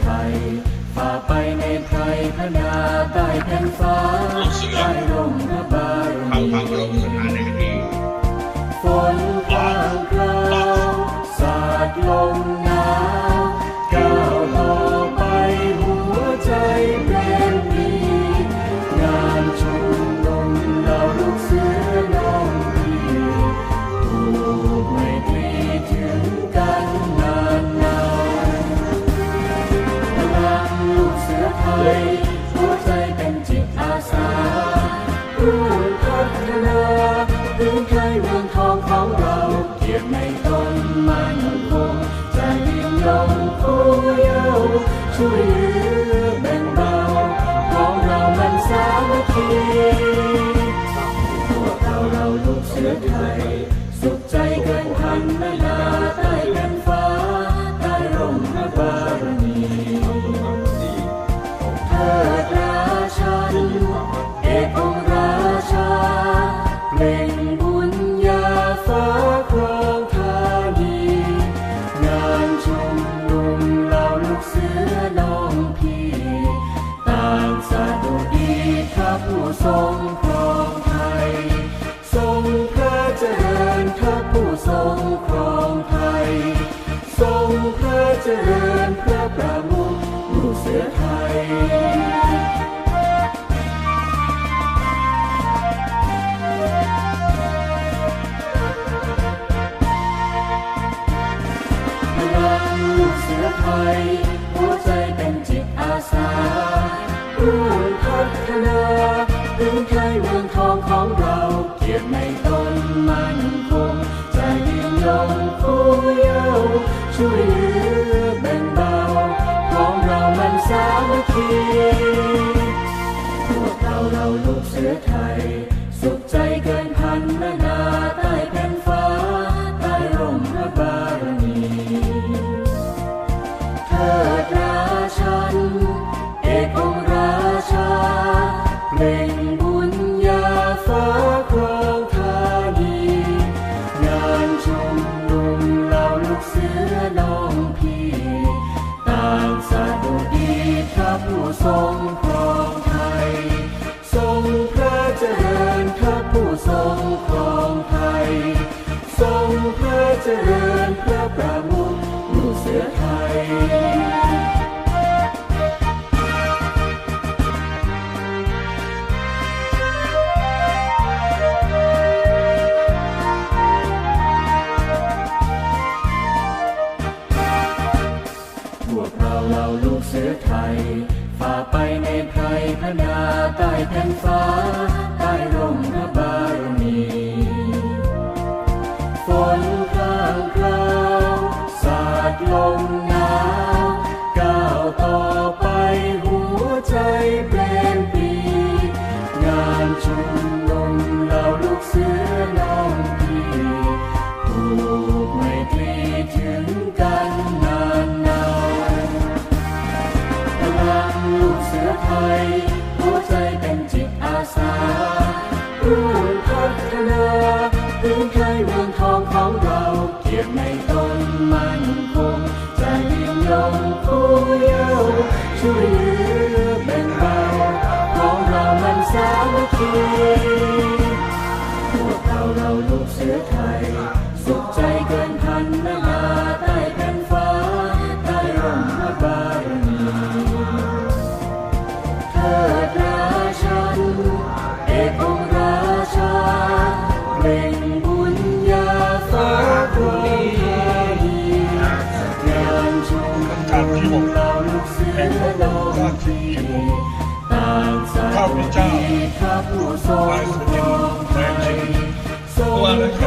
ไทยฝ่าไปในไทยพนาใต้แผ่นฟ้า ร่วมพัฒนาพื้นไทยเมืองทองของเราเกียรติในตนมันคจะยืนยงผู้เยาว์ช่วยเหลือแบ่งเบาของเรามันสามัคคีพวกเราเราลูกเสือไท ทรงครองไทย ทรงพระเจริญพระผู้ทรงครองไทย ทรงพระเจริญพระประมุขผู้เสือไทยไทย victory. ทรงครองไทย ทรงพระเจริญพระประมุขลูเสือไทย พวกเราเราลูกเสือไทย ฝ่าไปในไพยพนาใต้แผ่นฟ้าใต้ร่มพระ 在云游。 พระเจ้าพระผู้ทรงพระคุณตัวและ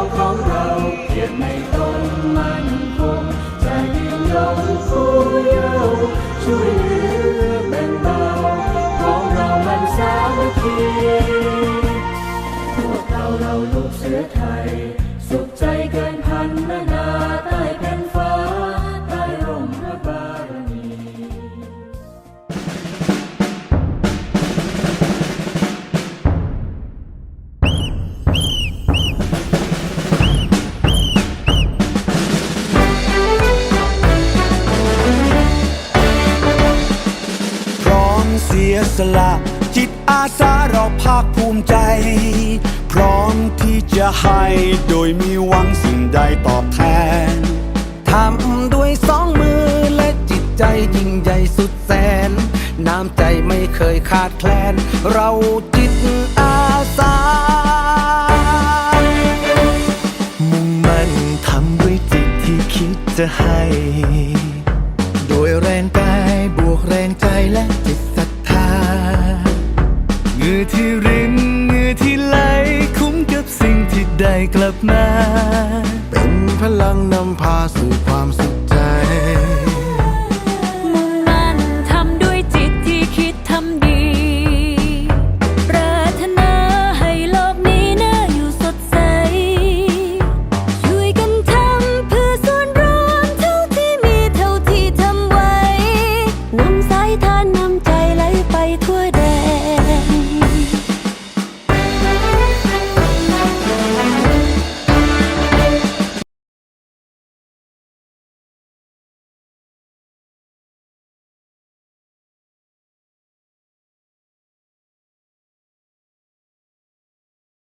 ของเรา เสละ จิตอาสาเราภาคภูมิใจ พร้อมที่จะให้โดยมีหวังสิ่งใดตอบแทน ทำด้วยสองมือและจิตใจยิ่งใหญ่สุดแสน น้ำใจไม่เคยขาดแคลน เราจิตอาสา สิ่